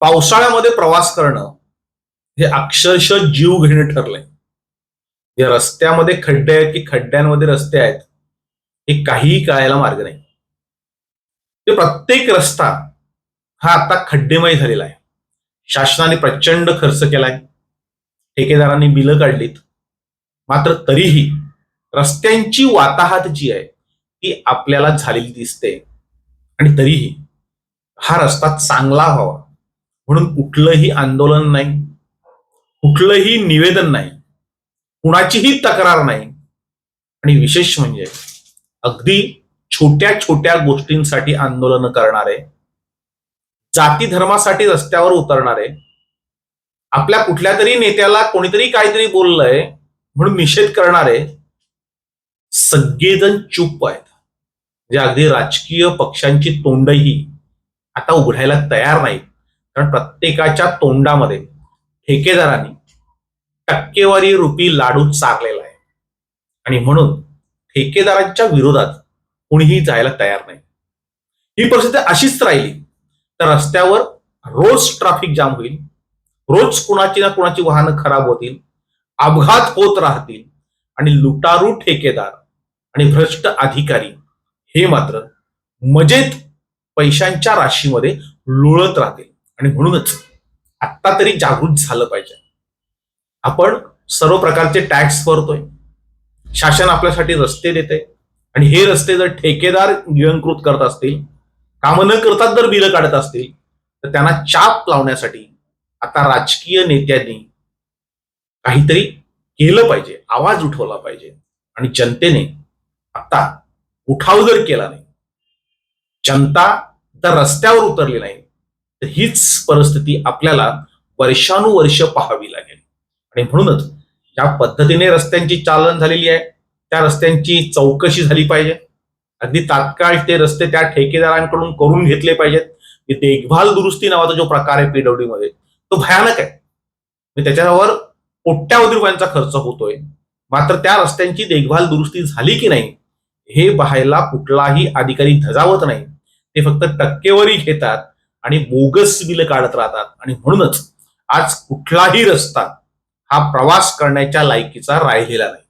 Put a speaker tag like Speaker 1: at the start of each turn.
Speaker 1: पावसाळ्यामध्ये प्रवास करणं हे अक्षरशः जीव घेणं ठरलंय. या रस्त्यामध्ये खड्डे आहेत की खड्ड्यांमध्ये रस्ते आहेत हे काहीही कळायला मार्ग नाही. ते प्रत्येक रस्ता हा आता खड्डेमय झालेला आहे. शासनाने प्रचंड खर्च केलाय. ठेकेदारांनी बिलं काढलीत. मात्र तरीही रस्त्यांची वाताहत जी आहे ती आपल्याला झालेली दिसते. आणि तरीही हा रस्ता चांगला व्हावा. म्हणून कुठलंही आंदोलन नाही कुठलंही निवेदन नाही कुणाचीही तक्रार नाही. आणि विशेष म्हणजे अगदी छोट्या छोट्या गोष्टींसाठी आंदोलन करणारे जाती धर्मासाठी रस्त्यावर उतरणारे आपल्या कुठल्या तरी नेत्याला कोणीतरी काहीतरी बोललंय म्हणून निषेध करणारे सगळेजण चुप आहेत. म्हणजे अगदी राजकीय पक्षांची तोंडही आता उघडायला तयार नाहीत. कारण प्रत्येकाच्या तोंडामध्ये ठेकेदारांनी टक्केवारी रुपी लाडू चारलेला आहे. आणि म्हणून ठेकेदारांच्या विरोधात कुणीही जायला तयार नाही. ही परिस्थिती अशीच राहिली तर रस्त्यावर रोज ट्रॅफिक जाम होईल रोज कुणाची ना कुणाची वाहनं खराब होतील अपघात होत राहतील आणि लुटारू ठेकेदार आणि भ्रष्ट अधिकारी हे मात्र मजेत पैशांच्या राशीमध्ये लुळत राहतील. आणि म्हणूनच आत्ता तरी जागृत झालं पाहिजे. आपण सर्व प्रकारचे टॅक्स भरतोय. शासन आपल्यासाठी रस्ते देते आणि हे रस्ते जर ठेकेदार नियंकृत करत असतील कामं न करतात जर बिलं काढत असतील तर त्यांना चाप लावण्यासाठी आता राजकीय नेत्यांनी काहीतरी केलं पाहिजे आवाज उठवला पाहिजे. आणि जनतेने आता उठाव जर केला नाही जनता जर रस्त्यावर उतरली नाही तर हीच परिस्थिती आपल्याला वर्षानुवर्ष पाहावी लागेल. आणि म्हणूनच ज्या पद्धतीने रस्त्यांची चालन झालेली आहे. त्या रस्त्यांची चौकशी झाली पाहिजे. अगदी तात्काळ ते रस्ते त्या ठेकेदारांकडून करून घेतले पाहिजेत. की देखभाल दुरुस्ती नावाचा जो प्रकार आहे पीडब्ल्यू मध्ये तो भयानक आहे. त्याच्यावर कोट्यावधी रुपयांचा खर्च होतोय. मात्र त्या रस्त्यांची देखभाल दुरुस्ती झाली की नाही हे पाहायला कुठलाही अधिकारी धजावत नाही. ते फक्त टक्केवारी घेतात. आणि बोगस बिल काढत राहतात. आणि म्हणूनच आज कुठलाही रस्ता हा प्रवास करण्याच्या लायकीचा राहिलेला नाही.